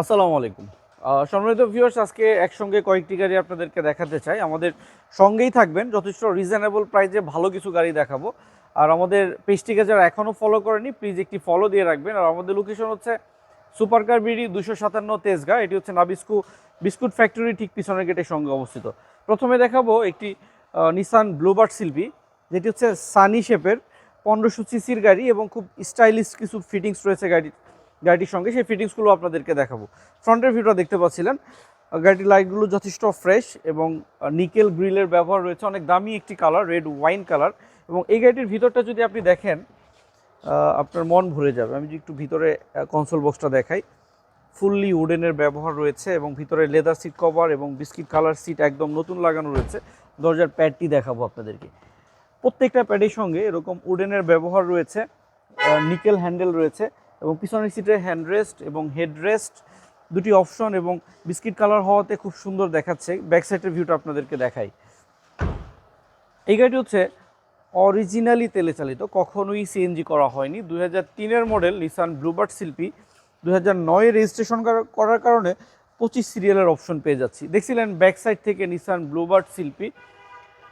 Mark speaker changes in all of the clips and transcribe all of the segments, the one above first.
Speaker 1: আসসালামু আলাইকুম। সম্মানিত ভিউয়ার্স আজকে একসঙ্গে কয়েকটি গাড়ি আপনাদেরকে দেখাতে চাই। আমাদের সঙ্গেই থাকবেন, যথেষ্ট রিজনেবল প্রাইসে ভালো কিছু গাড়ি দেখাবো। আর আমাদের পেজটিকে যারা এখনও ফলো করেনি প্লিজ একটি ফলো দিয়ে রাখবেন। আর আমাদের লোকেশন হচ্ছে সুপার কার বিডি দুশো সাতান্ন তেজগা। এটি হচ্ছে নাবিস্কু বিস্কুট ফ্যাক্টরি ঠিক পিছনের গেটের সঙ্গে অবস্থিত। প্রথমে দেখাবো একটি নিসান ব্লুবার্ড শিল্পী যেটি হচ্ছে সানি শেপের পনেরোশো সিসির গাড়ি এবং খুব স্টাইলিশ কিছু ফিটিংস রয়েছে গাড়ির। গাড়িটির সঙ্গে সেই ফিটিংসগুলো আপনাদেরকে দেখাবো। ফ্রন্টের ভিউটা দেখতে পাচ্ছিলেন। গাড়িটির লাইটগুলো যথেষ্ট ফ্রেশ এবং নিকেল গ্রিলের ব্যবহার রয়েছে, অনেক দামি একটি কালার, রেড ওয়াইন কালার। এবং এই গাড়িটির ভিতরটা যদি আপনি দেখেন আপনার মন ভরে যাবে। আমি যদি একটু ভিতরে কনসোল বক্সটা দেখাই। ফুললি উডেনের ব্যবহার রয়েছে এবং ভিতরে লেদার সিট কভার এবং বিস্কিট কালার সিট একদম নতুন লাগানো রয়েছে। দরজার প্যাডটি দেখাবো আপনাদেরকে। প্রত্যেকটা প্যাডের সঙ্গে এরকম উডেনের ব্যবহার রয়েছে নিকেল হ্যান্ডেল রয়েছে। এবং পিছনের সিটে হ্যান্ডরেস্ট এবং হেডরেস্ট দুটি অপশন এবং বিস্কিট কালার হওয়াতে খুব সুন্দর দেখাচ্ছে। ব্যাক সাইডের ভিউটা আপনাদেরকে দেখাই। এই গাড়িটি হচ্ছে অরিজিনালি তেলে চালিত, কখনোই সিএনজি করা হয়নি। হাজার তিনের মডেল নিসান ব্লুবার্ড শিল্পী, দুই হাজার নয়ে রেজিস্ট্রেশন করার কারণে পঁচিশ সিরিয়ালের অপশন পেয়ে যাচ্ছি। দেখছিলেন ব্যাক সাইড থেকে নিসান ব্লুবার্ড শিল্পী।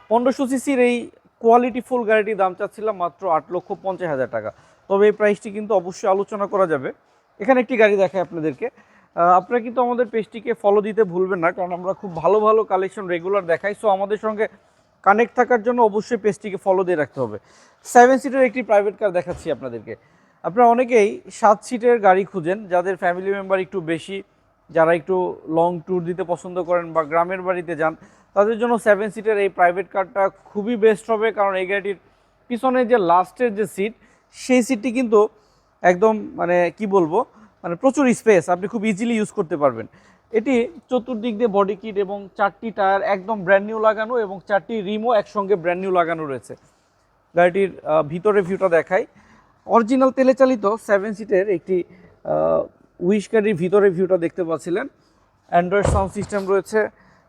Speaker 1: পনেরোশো সিসির এই কোয়ালিটি ফুল গাড়িটির দাম চাচ্ছিলাম মাত্র আট লক্ষ পঞ্চাশ হাজার টাকা। তবে এই প্রাইসটি কিন্তু অবশ্যই আলোচনা করা যাবে। এখানে একটি গাড়ি দেখায় আপনাদেরকে। আপনারা কিন্তু আমাদের পেজটিকে ফলো দিতে ভুলবেন না, কারণ আমরা খুব ভালো ভালো কালেকশন রেগুলার দেখাই। সো আমাদের সঙ্গে কানেক্ট থাকার জন্য অবশ্যই পেজটিকে ফলো দিয়ে রাখতে হবে। সেভেন সিটের একটি প্রাইভেট কার দেখাচ্ছি আপনাদেরকে। আপনারা অনেকেই সাত সিটের গাড়ি খুঁজেন, যাদের ফ্যামিলি মেম্বার একটু বেশি, যারা একটু লং ট্যুর দিতে পছন্দ করেন বা গ্রামের বাড়িতে যান, তাদের জন্য সেভেন সিটের এই প্রাইভেট কারটা খুবই বেস্ট হবে। কারণ এই গাড়িটির পিছনে যে লাস্টের যে সিট সেই সিটটি কিন্তু একদম মানে কি বলব? মানে প্রচুর স্পেস আপনি খুব ইজিলি ইউজ করতে পারবেন। এটি চতুর্দিক দিয়ে বডি কিট এবং চারটি টায়ার একদম ব্র্যান্ড নিউ লাগানো এবং চারটি রিমও একসঙ্গে ব্র্যান্ড নিউ লাগানো রয়েছে। গাড়িটির ভিতরে ভিউটা দেখাই। অরিজিনাল তেলে চালিত সেভেন সিটের একটি উইশ গাড়ির ভিতরে ভিউটা দেখতে পাচ্ছিলেন। অ্যান্ড্রয়েড সাউন্ড সিস্টেম রয়েছে।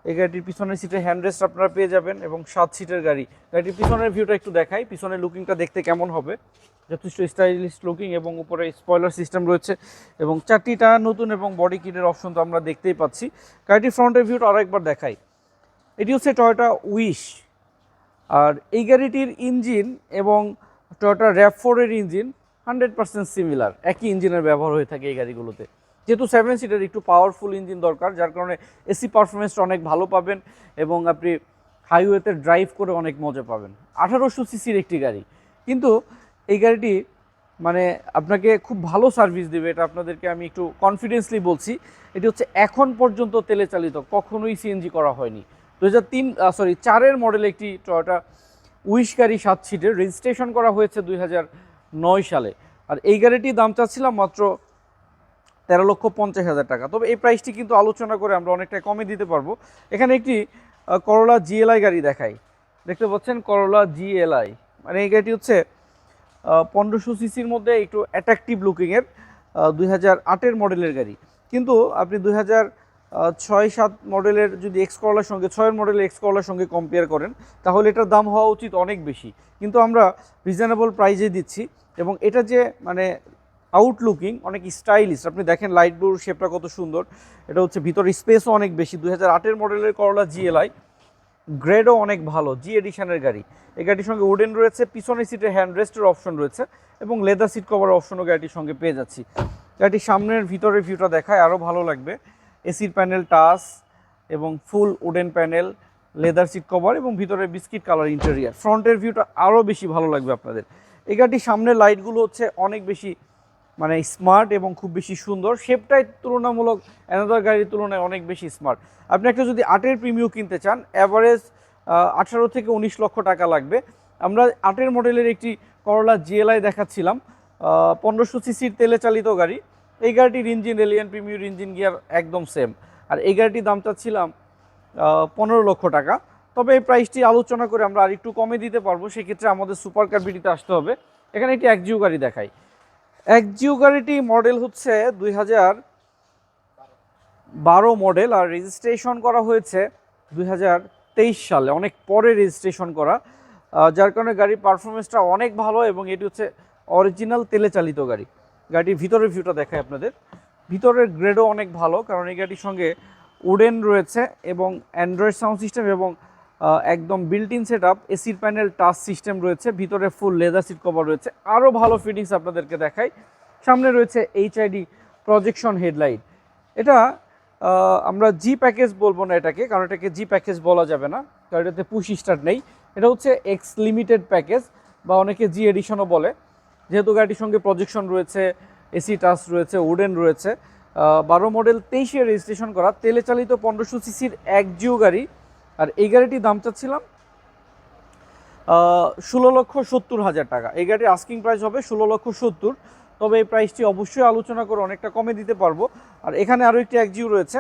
Speaker 1: এই গাড়িটির পিছনের সিটে হ্যান্ডরেস্ট আপনারা পেয়ে যাবেন এবং সাত সিটের গাড়ি। গাড়িটির পিছনের ভিউটা একটু দেখাই, পিছনের লুকিংটা দেখতে কেমন হবে? যথেষ্ট স্টাইলিশ লুকিং এবং উপরে স্পয়লার সিস্টেম রয়েছে এবং চারটিটা নতুন এবং বডি কিটের অপশন তো আমরা দেখতেই পাচ্ছি। গাড়িটির ফ্রন্টের ভিউটা আরেকবার দেখাই। এটি হচ্ছে টয়োটা উইশ আর এই গাড়িটির ইঞ্জিন এবং টয়োটা র্যাপ ফোরের ইঞ্জিন হান্ড্রেড পার্সেন্ট সিমিলার একই ইঞ্জিনের ব্যবহার হয়ে থাকে এই গাড়িগুলোতে। যেহেতু সেভেন সিটার একটু পাওয়ারফুল ইঞ্জিন দরকার, যার কারণে এসি পারফরমেন্সটা অনেক ভালো পাবেন এবং আপনি হাইওয়েতে ড্রাইভ করে অনেক মজা পাবেন। আঠারোশো সিসির একটি গাড়ি। কিন্তু এই গাড়িটি মানে আপনাকে খুব ভালো সার্ভিস দেবে, এটা আপনাদেরকে আমি একটু কনফিডেন্সলি বলছি। এটি হচ্ছে এখন পর্যন্ত তেলে চালিত, কখনোই সিএনজি করা হয়নি। দু হাজার তিন সরি চারের মডেল একটি টয়োটা উইশ গাড়ি সাত সিটের রেজিস্ট্রেশন করা হয়েছে দুই নয় সালে। আর এই গাড়িটির দাম চাচ্ছিলাম মাত্র তেরো লক্ষ পঞ্চাশ হাজার টাকা। তবে এই প্রাইসটি কিন্তু আলোচনা করে আমরা অনেকটা কমে দিতে পারব। এখানে একটি করলা জিএলআই গাড়ি দেখাই। দেখতে পাচ্ছেন করলা জিএলআই মানে এই গাড়িটি হচ্ছে পনেরোশো সিসির মধ্যে একটু অ্যাট্রাকটিভ লুকিংয়ের দুই হাজার আটের মডেলের গাড়ি। কিন্তু আপনি দুই হাজার ছয়, সাত মডেলের যদি এক্স করলার সঙ্গে, ছয়ের মডেলের এক্স করলার সঙ্গে কম্পেয়ার করেন, তাহলে এটার দাম হওয়া উচিত অনেক বেশি। কিন্তু আমরা রিজনেবল প্রাইজে দিচ্ছি এবং এটা যে মানে আউটলুকিং অনেক স্টাইলিশ আপনি দেখেন লাইট ব্লুর শেপটা কত সুন্দর। এটা হচ্ছে ভিতরে স্পেসও অনেক বেশি। দুই হাজার মডেলের করলা জিএলআই গ্রেডও অনেক ভালো জি এডিশনের গাড়ি। এই গাড়ির সঙ্গে উডেন রয়েছে, পিছনের সিটে হ্যান্ড রেস্টের অপশন রয়েছে এবং লেদার সিট কভার অপশনও গাড়িটির সঙ্গে পেয়ে যাচ্ছি। গাড়িটির সামনের ভিতরের ভিউটা দেখায় আরও ভালো লাগবে। এসির প্যানেল টাচ এবং full wooden panel leather seat cover এবং ভিতরে বিস্কিট কালার ইন্টেরিয়ার ফ্রন্টের ভিউটা আরও বেশি ভালো লাগবে আপনাদের। এই গাড়িটির সামনের লাইটগুলো হচ্ছে অনেক বেশি মানে স্মার্ট এবং খুব বেশি সুন্দর। শেপটাই তুলনামূলক অ্যানাদার গাড়ির তুলনায় অনেক বেশি স্মার্ট আপনি একটা যদি আটের প্রিমিও কিনতে চান অ্যাভারেজ আঠারো থেকে উনিশ লক্ষ টাকা লাগবে। আমরা আটের মডেলের একটি করলা জিএলআই দেখাচ্ছিলাম পনেরোশো সিসির তেলে চালিত গাড়ি। এই গাড়িটির engine Allion premier engine gear একদম সেম আর এই গাড়িটির দাম চাচ্ছিলাম পনেরো লক্ষ টাকা। তবে এই প্রাইসটি আলোচনা করে আমরা আরেকটু কমে দিতে পারব। সেক্ষেত্রে আমাদের সুপার কার বিডিতে আসতে হবে। এখানে একটি একজিও গাড়ি দেখাই। একজিও গাড়িটি মডেল হচ্ছে দুই হাজার বারো মডেল আর রেজিস্ট্রেশন করা হয়েছে দুই হাজার তেইশ সালে, অনেক পরে রেজিস্ট্রেশন করা। যার কারণে গাড়ির পারফরমেন্সটা অনেক ভালো এবং এটি হচ্ছে অরিজিনাল তেলে চালিত গাড়ি। গাড়ির ভিতরের ভিউটা দেখায় আপনাদের। ভিতরের গ্রেডও অনেক ভালো, কারণ এই গাড়ির সঙ্গে উডেন রয়েছে এবং অ্যান্ড্রয়েড সাউন্ড সিস্টেম এবং একদম বিল্ট ইন সেট আপ এসির প্যানেল টাচ সিস্টেম রয়েছে, ভিতরে ফুল লেদার সিট কভার রয়েছে। আরও ভালো ফিটিংস আপনাদেরকে দেখাই। সামনে রয়েছে এইচআইডি প্রজেকশন হেডলাইট এটা আমরা জি প্যাকেজ বলব না এটাকে, কারণ এটাকে জি প্যাকেজ বলা যাবে না, কারণ এটাতে পুশ স্টার্ট নেই। এটা হচ্ছে এক্স লিমিটেড প্যাকেজ বা অনেকে জি এডিশনও বলে। যেহেতু গাড়িটির সঙ্গে প্রজেকশন রয়েছে এসি টাচ রয়েছে উডেন রয়েছে বারো মডেল তেইশে রেজিস্ট্রেশন করা, তেলে চালিত পনেরোশো সিসির এক জিও গাড়ি আর এই গাড়িটির দাম চাচ্ছিলাম ষোলো লক্ষ সত্তর হাজার টাকা। এই গাড়ির আস্কিং প্রাইস হবে ষোলো লক্ষ সত্তর। তবে এই প্রাইসটি অবশ্যই আলোচনা করে অনেকটা কমে দিতে পারব। আর এখানে আরও একটি এক জিও রয়েছে।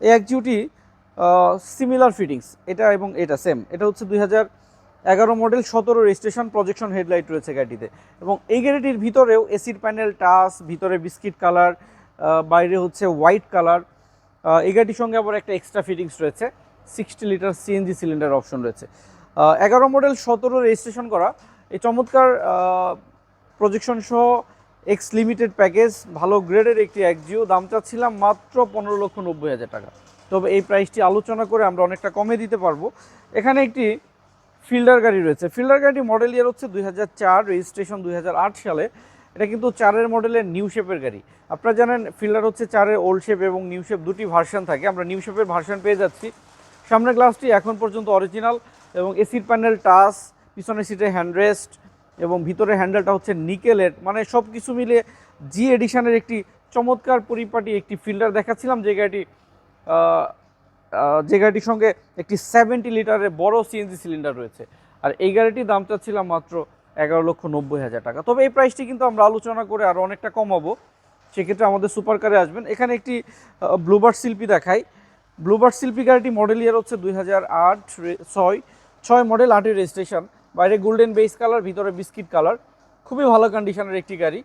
Speaker 1: এই এক জিওটি সিমিলার ফিটিংস এটা এবং এটা সেম এটা হচ্ছে দুই হাজার এগারো মডেল সতেরো রেজিস্ট্রেশন প্রজেকশন হেডলাইট রয়েছে গাড়িতে এবং এই গাড়িটির ভিতরেও এসির প্যানেল টাচ ভিতরে বিস্কিট কালার বাইরে হচ্ছে হোয়াইট কালার এই গাড়িটির সঙ্গে আবার একটা এক্সট্রা ফিটিংস রয়েছে। Sixty litre CNG cylinder option রয়েছে। এগারো মডেল সতেরো রেজিস্ট্রেশন করা। এই চমৎকার প্রজেকশন সহ এক্স লিমিটেড প্যাকেজ ভালো গ্রেডের একটি একজিও দাম চাচ্ছিলাম মাত্র পনেরো লক্ষ নব্বই হাজার টাকা। তবে এই প্রাইসটি আলোচনা করে আমরা অনেকটা কমে দিতে পারব। এখানে একটি ফিল্ডার গাড়ি রয়েছে। ফিল্ডার গাড়ি মডেল ইয়ার হচ্ছে দুই চার রেজিস্ট্রেশন দুই হাজার আট সালে। এটা কিন্তু চারের মডেলের নিউ শেপের গাড়ি। আপনারা জানেন, ফিল্ডার হচ্ছে চারের ওল্ড শেপ এবং নিউ শেপ দুটি ভার্সন থাকে। আমরা নিউ শেপের ভার্সন পেয়ে যাচ্ছি। সামনের গ্লাসটি এখন পর্যন্ত অরিজিনাল এবং এসির প্যানেল, টাচ, পিছনের সিটে হ্যান্ডরেস্ট এবং ভিতরে হ্যান্ডেলটা হচ্ছে নিকেলের। মানে সব কিছু মিলে জি এডিশনের একটি চমৎকার পরিপাটি একটি ফিল্ডার দেখাচ্ছিলাম, যে গাড়িটি যে গাড়িটির সঙ্গে একটি সেভেন্টি লিটারের বড় সিএনজি সিলিন্ডার রয়েছে। আর এই গাড়িটির দাম চাচ্ছিলাম মাত্র এগারো লক্ষ নব্বই হাজার টাকা। তবে এই প্রাইসটি কিন্তু আমরা আলোচনা করে আরও অনেকটা কমাবো। সেক্ষেত্রে আমাদের সুপার কারে আসবেন। এখানে একটি ব্লুবার্ড শিল্পী দেখাই। ব্লুবার্ড শিল্পী গাড়িটি মডেল ইয়ার হচ্ছে দুই হাজার আট ছয়। ছয় মডেল আটের রেজিস্ট্রেশন বাইরে গোল্ডেন বেস কালার ভিতরে বিস্কিট কালার খুবই ভালো কন্ডিশনের একটি গাড়ি।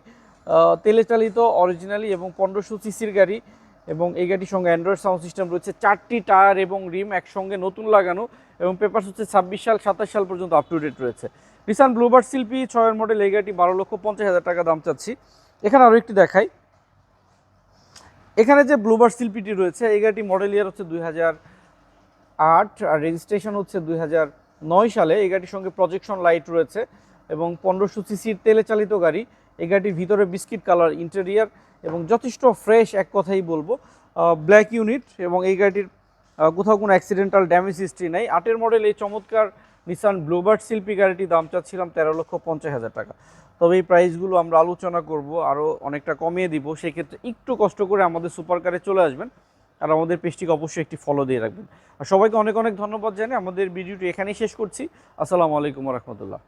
Speaker 1: তেলে চালিত অরিজিনালি এবং পনেরোশো সিসির গাড়ি। এবং এই গাড়ির সঙ্গে অ্যান্ড্রয়েড সাউন্ড সিস্টেম রয়েছে। চারটি টায়ার এবং রিম একসঙ্গে নতুন লাগানো এবং পেপার হচ্ছে ছাব্বিশ সাল, সাতাশ সাল পর্যন্ত আপ টু ডেট রয়েছে। রিসান ব্লুবার্ড শিল্পী ছয়ের মডেল এই গাড়িটি বারো লক্ষ পঞ্চাশ হাজার টাকা দাম চাচ্ছি। এখানে আরও একটি দেখাই। এখানে যে ব্লুবার্ড শিল্পীটি রয়েছে, এই গাড়িটি মডেল ইয়ার হচ্ছে দুই হাজার আট আর রেজিস্ট্রেশন হচ্ছে দুই হাজার নয় সালে। এই গাড়ির সঙ্গে প্রজেকশন লাইট রয়েছে এবং পনেরোশো সিসির তেলে চালিত গাড়ি। এই গাড়ির ভিতরে বিস্কিট কালার ইন্টেরিয়ার এবং যথেষ্ট ফ্রেশ এক কথাই বলব ব্ল্যাক ইউনিট এবং এই গাড়িটির কোথাও কোনো অ্যাক্সিডেন্টাল ড্যামেজ হিস্ট্রি নেই। আটের মডেল এই চমৎকার নিসান ব্লুবার্ড শিল্পী গাড়িটি দাম চাচ্ছিলাম তেরো লক্ষ পঞ্চাশ হাজার টাকা। তবে এই প্রাইসগুলো আমরা আলোচনা করব আরও অনেকটা কমিয়ে দিব। সেক্ষেত্রে একটু কষ্ট করে আমাদের সুপার কারে চলে আসবেন আর আমাদের পেজটিকে অবশ্যই একটি ফলো দিয়ে রাখবেন। আর সবাইকে অনেক অনেক ধন্যবাদ জানি আমাদের ভিডিওটি এখানেই শেষ করছি। আসসালামু আলাইকুম রহমতুল্লাহ।